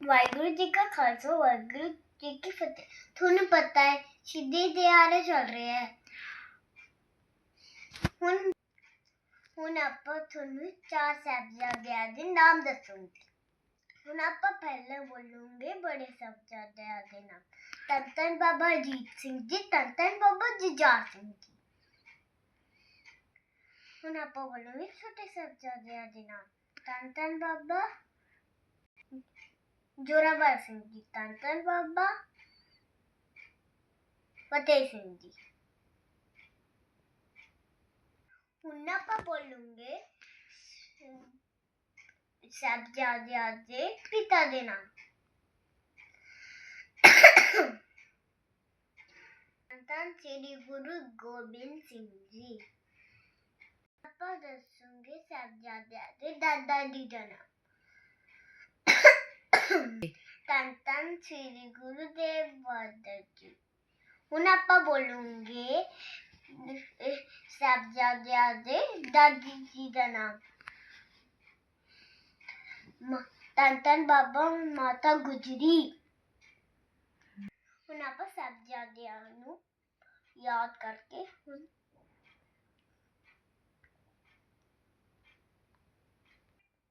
ਵਾਹਿਗੁਰੂ ਜੀ ਕਾ ਖਾਲਸਾ ਵਾਹਿਗੁਰੂ ਜੀ ਕੀ ਫਤਿਹ ਤੁਹਾਨੂੰ ਪਤਾ ਹੈ ਸ਼ਹੀਦੀ ਦਿਹਾੜੇ ਚੱਲ ਰਿਹਾ ਹੈ ਹੁਣ ਹੁਣ ਆਪਾਂ ਤੁਹਾਨੂੰ ਚਾਰ ਸਾਹਿਬਜ਼ਾਦਿਆਂ ਦੇ ਨਾਮ ਦੱਸੂੰਗੀ ਹੁਣ ਆਪਾਂ ਪਹਿਲਾਂ ਬੋਲੂੰਗੇ ਬੜੇ ਸਾਹਿਬਜ਼ਾਦਿਆਂ ਦੇ ਨਾਮ ਧੰਨ ਧੰਨ ਬਾਬਾ ਅਜੀਤ ਸਿੰਘ ਜੀ ਧੰਨ ਧੰਨ ਬਾਬਾ ਜੁਝਾਰ ਸਿੰਘ ਜੀ ਹੁਣ ਆਪਾਂ ਬੋਲੂੰਗੇ ਛੋਟੇ ਸਾਹਿਬਜ਼ਾਦਿਆਂ ਦੇ ਨਾਮ ਧੰਨ ਧੰਨ ਬਾਬਾ जोरावर सिंह जी तांतन बाबा फतेह सिंह जी उन्नप्पा बोलूँगे साहबजादे पिता के नाम संतान श्री गुरु गोबिंद सिंह जी पापा दसूँगे साहबजादे दादा जी का नाम भगवान श्री गुरुदेव की हूँ आप बोलूँगे साहबजादे दादी जी का नाम धन धन बाबा माता गुजरी हूँ आप साहबजादिया याद करके हूँ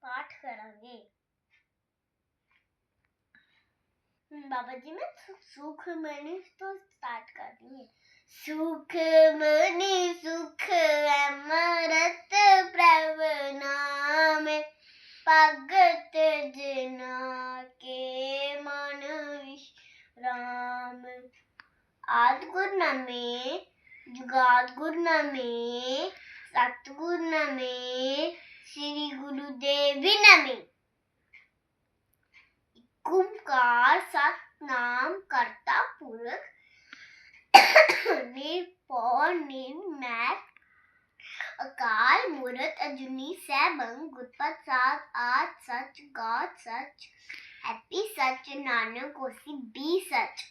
पाठ करेंगे बाबा जी मैं सुख मणि तो स्टार्ट कर है। सुख मणि सुख अमरत प्रभ नाम, भगत जना के मन विश्राम। आद गुर नमे जुगाद गुर नमे सतगुर नमे श्री गुरुदेव नमे। ਓੰਕਾਰ ਸਤਨਾਮ ਕਰਤਾ ਪੁਰਖ। ਨਿਰਭਉ ਨਿਰਮੈ ਅਕਾਲ ਮੂਰਤ ਅਜੂਨੀ ਸੈਭੰ ਗੁਰਪਤ ਸਾਧ ਆਦ ਸਚ ਗੋਡ ਸਚ ਐਪੀ ਸਚ, ਨਾਨਕ ਕੋਸੀ ਬੀ ਸਚ।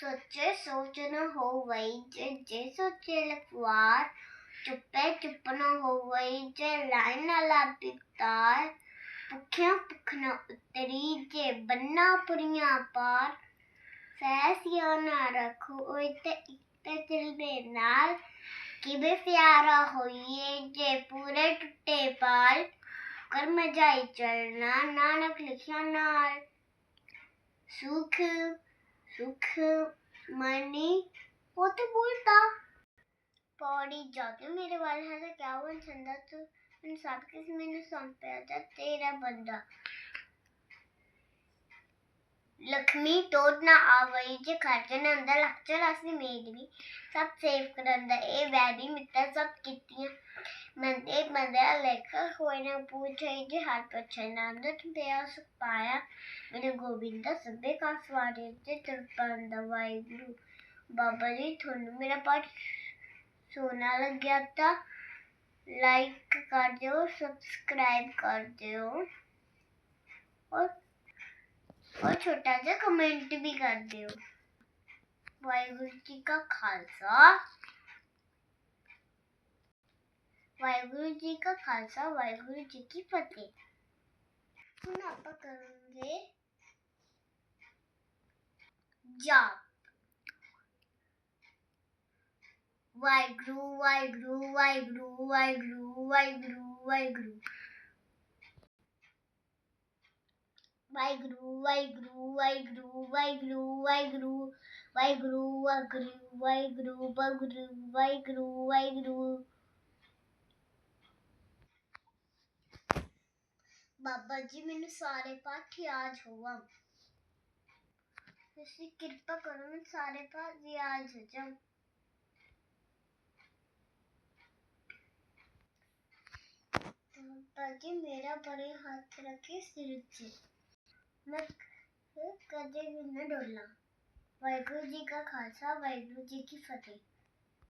ਸੋਚੇ ਸੋਚ ਨ ਹੋਵਈ, ਜੇ ਜੇ ਸੋਚੇ ਲਖਵਾਰ, ਚੁੱਪੇ ਚੁੱਪ ਨ ਹੋਵਈ, ਜੇ ਲਾਇਨ ਨਾ ਲਾਪਿਤਾਰ ਭੁੱਖਿਆਂ ਭੁੱਖਣਾ ਉਤਰੀ ਜੇ ਬੰਨਾ ਪੁਰੀਆਂ ਪਾਰ। ਸੈਸਿਆ ਨਾ ਰੱਖੋ, ਓਏ ਤੇ ਤੇ ਚਲਦੇ ਨਾਲ। ਕਿਵੇਂ ਪਿਆਰਾ ਹੋਈਏ ਜੇ ਪੂਰੇ ਟੁੱਟੇ ਪਾਲ। ਕਰ ਮਜਾਈ ਚਲਣਾ, ਨਾਨਕ ਲਿਖਿਆ ਨਾਲ। ਸੁਖ ਸੁਖ ਮਨੀ, ਉਹ ਤੇ ਬੋਲਤਾ ਪੌੜੀ ਜਾ ਕੇ ਮੇਰੇ ਵਾਲ ਹੈ ਤਾਂ ਕਿਆ ਬਣ ਸੰਦਾ ਤੂੰ? ਹੁਣ ਸਭ ਕਿਸ ਮੈਨੂੰ ਸੌਂਪਿਆ ਤਾ ਤੇਰਾ ਬੰਦਾ ਲਖਮੀ ਤੋੜ ਨਾ ਆਵਈ ਜੇ ਖਰਜਨ ਅੰਦਰ ਲਖਚਲ ਅਸੀਂ ਮੇਦਵੀ ਸਭ ਸੇਵ ਕਰਨ ਦਾ ਇਹ ਵੈਰੀ ਮਿੱਤਰ ਸਭ ਕੀਤੀਆਂ ਮਨ ਤੇ ਮੰਦਿਆ ਲੇਖ ਹੋਏ ਨਾ ਪੂਛੇ ਜੇ ਹਰ ਪਛੇ ਨਾਮ ਦਾ ਤੁਮਿਆ ਸੁਖ ਪਾਇਆ ਮੇਰੇ ਗੋਬਿੰਦ ਦਾ ਸਭੇ ਕਾ ਸਵਾਰੇ ਤੇ ਤਰਪਨ ਦਾ ਵਾਹਿਗੁਰੂ ਬਾਬਾ ਜੀ ਤੁਹਾਨੂੰ ਮੇਰਾ ਪਾਠ ਸੋਨਾ ਲੱਗਿਆ ਤਾਂ लाइक कर दो, सब्सक्राइब कर दो। और और छोटा सा कमेंट भी कर दो। वाहगुरु जी का खालसा। वाहगुरु जी का खालसा, वाहगुरु जी की फतेह। ਹੁਣ ਆਪਾਂ ਕਰੂਗੇ ਵਾਹਿਗੁਰੂ ਵਾਹਿਗੁਰੂ ਵਾਹਿਗੁਰੂ ਵਾਹਿਗੁਰੂ ਵਾਹਿਗੁਰੂ ਵਾਹਿਗੁਰੂ ਵਾਹਿਗੁਰੂ ਵਾਹਿਗੁਰੂ ਵਾਹਿਗੁਰੂ ਵਾਹਿਗੁਰੂ ਵਾਹਿਗੁਰੂ ਵਾਹਿਗੁਰੂ ਵਾਹਿਗੁਰੂ ਵਾਹਿਗੁਰੂ ਵਾਹਿਗੁਰੂ ਵਾਹਿਗੁਰੂ ਵਾਹਿਗੁਰੂ ਬਾਬਾ ਜੀ ਮੈਨੂੰ ਸਾਰੇ ਪਾਠ ਯਾਦ ਹੋਵਾ ਤੁਸੀਂ ਕਿਰਪਾ ਕਰੋ ਮੈਨੂੰ ਸਾਰੇ ਪਾਠ ਯਾਦ ਹੋ ਜਾਣ बाबा मेरा बड़े हाथ रखे सिर से मैं कदे भी न डोला वाहगुरु जी का खालसा, वाहगुरु जी की फतेह।